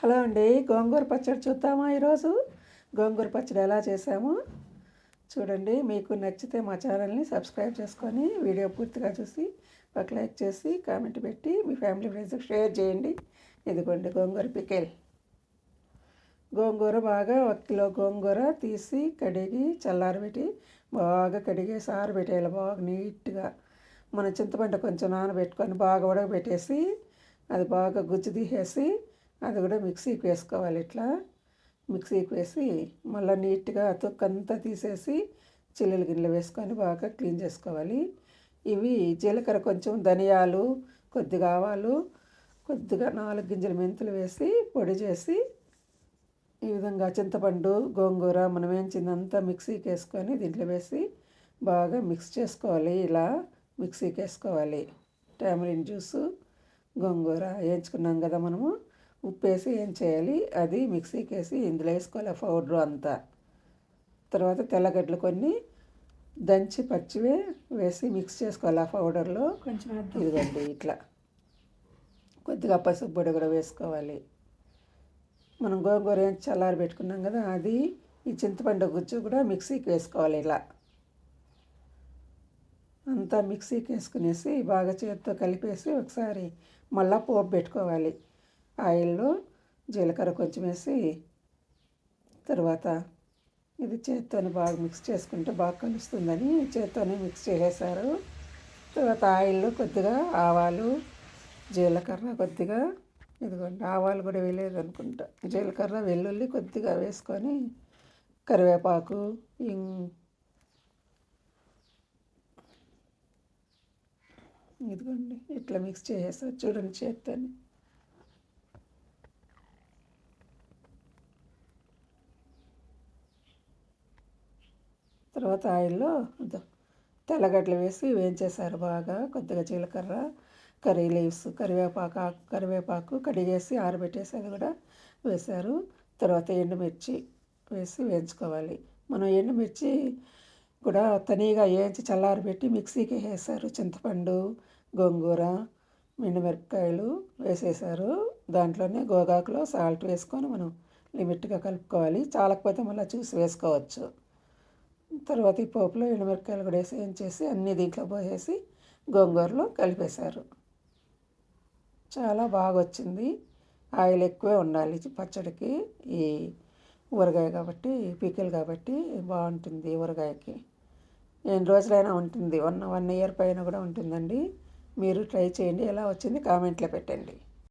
Hello అండి గోంగూర పచ్చడి చూద్దామా ఈరోజు? గోంగూర పచ్చడి ఎలా చేసాము చూడండి మీకు నచ్చితే మా ఛానల్ని సబ్స్క్రైబ్ చేసుకొని వీడియో పూర్తిగా చూసి ఒక లైక్ చేసి కామెంట్ పెట్టి మీ ఫ్యామిలీ ఫ్రెండ్స్కి షేర్ చేయండి. ఇదిగోండి గోంగూర పికెల్. గోంగూర బాగా ఒక కిలో గోంగూర తీసి కడిగి చల్లారబెట్టి బాగా కడిగే సారు పెట్టేయాలి బాగా నీట్గా. మన చింతపండు కొంచెం నానబెట్టుకొని బాగా ఉడకబెట్టేసి అది బాగా గుజ్జు తీసేసి అది కూడా మిక్సీకి వేసుకోవాలి ఇట్లా. మిక్సీకి వేసి మళ్ళీ నీట్గా తొక్కంతా తీసేసి చిల్లులు గిన్నెలు వేసుకొని బాగా క్లీన్ చేసుకోవాలి. ఇవి జీలకర్ర కొంచెం ధనియాలు కొద్దిగా ఆవాలు కొద్దిగా నాలుగు గింజల మెంతులు వేసి పొడి చేసి ఈ విధంగా చింతపండు గోంగూర మనం వేయించిందంతా మిక్సీకి వేసుకొని దీంట్లో వేసి బాగా మిక్స్ చేసుకోవాలి. ఇలా మిక్సీకి వేసుకోవాలి. టామరిన్ జ్యూసు గోంగూర వేయించుకున్నాం కదా మనము. ఉప్పు వేసి ఏం చేయాలి? అది మిక్సీకి వేసి ఇందులో వేసుకోవాలి పౌడర్ అంతా. తర్వాత తెల్లగడ్డలు కొన్ని దంచి పచ్చివే వేసి మిక్స్ చేసుకోవాలి ఆ పౌడర్లో. కొంచెం ఇదిగోండి ఇట్లా. కొద్దిగా పసుపు పొడి కూడా వేసుకోవాలి. మనం గోంగూర ఏం చల్లారి పెట్టుకున్నాం కదా అది ఈ చింతపండు గుజ్జు కూడా మిక్సీకి వేసుకోవాలి ఇలా. అంతా మిక్సీకి వేసుకునేసి బాగా చేతితో కలిపేసి ఒకసారి మళ్ళీ పోపు పెట్టుకోవాలి. ఆయిల్లో జీలకర్ర కొంచెం వేసి తర్వాత ఇది చేత్తోనే బాగా మిక్స్ చేసుకుంటే బాగా కలుస్తుందని చేత్తోనే మిక్స్ చేసేసారు. తర్వాత ఆయిల్లో కొద్దిగా ఆవాలు జీలకర్ర కొద్దిగా ఇదిగోండి ఆవాలు కూడా వేయలేదు అనుకుంటా జీలకర్ర వెల్లుల్లి కొద్దిగా వేసుకొని కరివేపాకు ఇదిగోండి ఇట్లా మిక్స్ చేసేసారు చూడండి చేత్తోని. తర్వాత ఆయిల్లో తెల్లగడ్డలు వేసి వేయించేశారు బాగా. కొద్దిగా జీలకర్ర కర్రీ లీవ్స్ కరివేపాకు కరివేపాకు కడిగేసి ఆరబెట్టేసి అది కూడా వేశారు. తర్వాత ఎండుమిర్చి వేసి వేయించుకోవాలి. మనం ఎండుమిర్చి కూడా తనీగా వేయించి చల్లారబెట్టి మిక్సీకి వేసారు చింతపండు గోంగూర మిరపకాయలు వేసేసారు దాంట్లోనే గోగాకులో సాల్ట్ వేసుకొని మనం లిమిట్గా కలుపుకోవాలి. చాలకపోతే మళ్ళీ చూసి వేసుకోవచ్చు. తర్వాత ఈ పోపులో ఎండుమిరపకాయలు కూడా వేసి ఏం చేసి అన్నీ దీంట్లో పోసేసి గోంగూరలో కలిపేశారు. చాలా బాగా వచ్చింది ఆయిల్ ఎక్కువే ఉండాలి పచ్చడికి. ఈ ఊరగాయ కాబట్టి పికిల్ కాబట్టి బాగుంటుంది ఊరగాయకి. ఎన్ని రోజులైనా ఉంటుంది. వన్ వన్ ఇయర్ పైన కూడా ఉంటుందండి. మీరు ట్రై చేయండి. ఎలా వచ్చింది కామెంట్లో పెట్టండి.